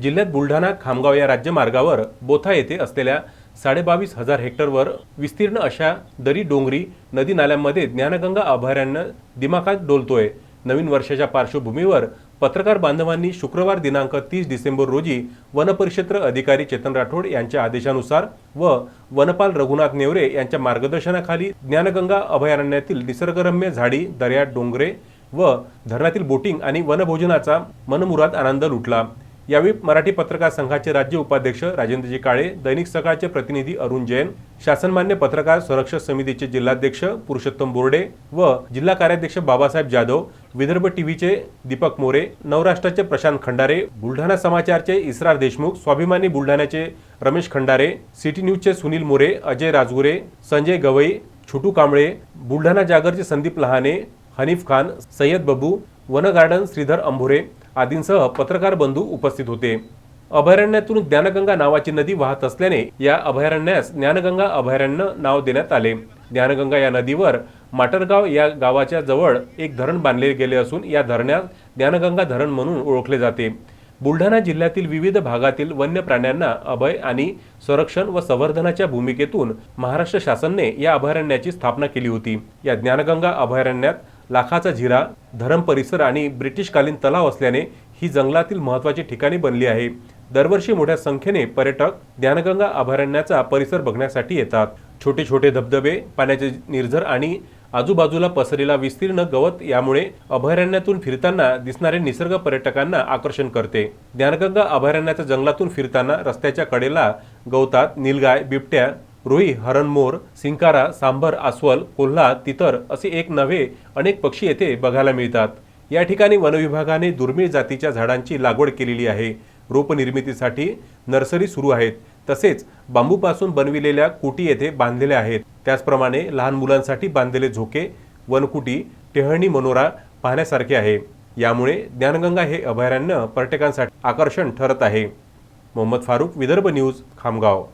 जिल्ह्यात बुलढाणा खामगाव या राज्यमार्गावर बोथा येथे असलेल्या साडेबावीस हजार हेक्टरवर विस्तीर्ण अशा दरी डोंगरी नदी नाल्यांमध्ये ज्ञानगंगा अभयारण्य दिमाखात डोलतोय. नवीन वर्षाच्या पार्श्वभूमीवर पत्रकार बांधवांनी शुक्रवार दिनांक तीस डिसेंबर रोजी वनपरिक्षेत्र अधिकारी चेतन राठोड यांच्या आदेशानुसार व वनपाल रघुनाथ नेवरे यांच्या मार्गदर्शनाखाली ज्ञानगंगा अभयारण्यातील निसर्गरम्य झाडी दर्या डोंगरे व धरणातील बोटिंग आणि वनभोजनाचा मनमुराद आनंद लुटला. यावेळी मराठी पत्रकार संघाचे राज्य उपाध्यक्ष राजेंद्रजी काळे दैनिक सकाळचे प्रतिनिधी अरुण जैन शासनमान्य पत्रकार संरक्षक समितीचे जिल्हाध्यक्ष पुरुषोत्तम बोर्डे व जिल्हा कार्याध्यक्ष बाबासाहेब जाधव विदर्भ टीव्हीचे दीपक मोरे नवराष्ट्राचे प्रशांत खंडारे बुलढाणा समाचारचे इसरार देशमुख स्वाभिमानी बुलढाण्याचे रमेश खंडारे सिटी न्यूजचे सुनील मोरे अजय राजगुरे संजय गवई छोटू कांबळे बुलढाणा जागरचे संदीप लहाने हनीफ खान सय्यद बबू वन गार्डन श्रीधर अंभोरे आदींसह पत्रकार बंधू उपस्थित होते. अभयारण्यातून ज्ञानगंगा नावाची नदी वाहत असल्याने या अभयारण्यास ज्ञानगंगा अभयारण्य नाव देण्यात आले. ज्ञानगंगा या नदीवर माटरगाव या गावाच्या जवळ एक धरण बांधले गेले असून या धरणात ज्ञानगंगा धरण म्हणून ओळखले जाते. बुलढाणा जिल्ह्यातील विविध भागातील वन्य प्राण्यांना अभय आणि संरक्षण व संवर्धनाच्या भूमिकेतून महाराष्ट्र शासनने या अभयारण्याची स्थापना केली होती. या ज्ञानगंगा अभयारण्यात लाखाचा झिरा धरम परिसर आणि ब्रिटिशकालीन तलाव असल्याने ही जंगलातील महत्त्वाची ठिकाणी बनली आहे. दरवर्षी मोठ्या संख्येने पर्यटक ज्ञानगंगा अभयारण्याचा परिसर बघण्यासाठी येतात. छोटे छोटे धबधबे पाण्याचे निर्झर आणि आजूबाजूला पसरलेला विस्तीर्ण गवत यामुळे अभयारण्यातून फिरताना दिसणारे निसर्ग पर्यटकांना आकर्षण करते. ज्ञानगंगा अभयारण्याच्या जंगलातून फिरताना रस्त्याच्या कडेला गवतात निलगाय बिबट्या रुई हरणमोर सिंकारा सांबर अस्वल कोल्हा तितर असे एक नव्हे अनेक पक्षी येथे बघायला मिळतात. या ठिकाणी वनविभागाने दुर्मिळ जातीच्या झाडांची लागवड केलेली आहे. रोपनिर्मितीसाठी नर्सरी सुरू आहेत. तसेच बांबूपासून बनविलेल्या कुटी येथे बांधलेल्या आहेत. त्याचप्रमाणे लहान मुलांसाठी बांधलेले झोके वनकुटी टेहळणी मनोरा पाहण्यासारखे आहे. यामुळे ज्ञानगंगा हे अभयारण्य पर्यटकांसाठी आकर्षण ठरत आहे. मोहम्मद फारूक विदर्भ न्यूज खामगाव.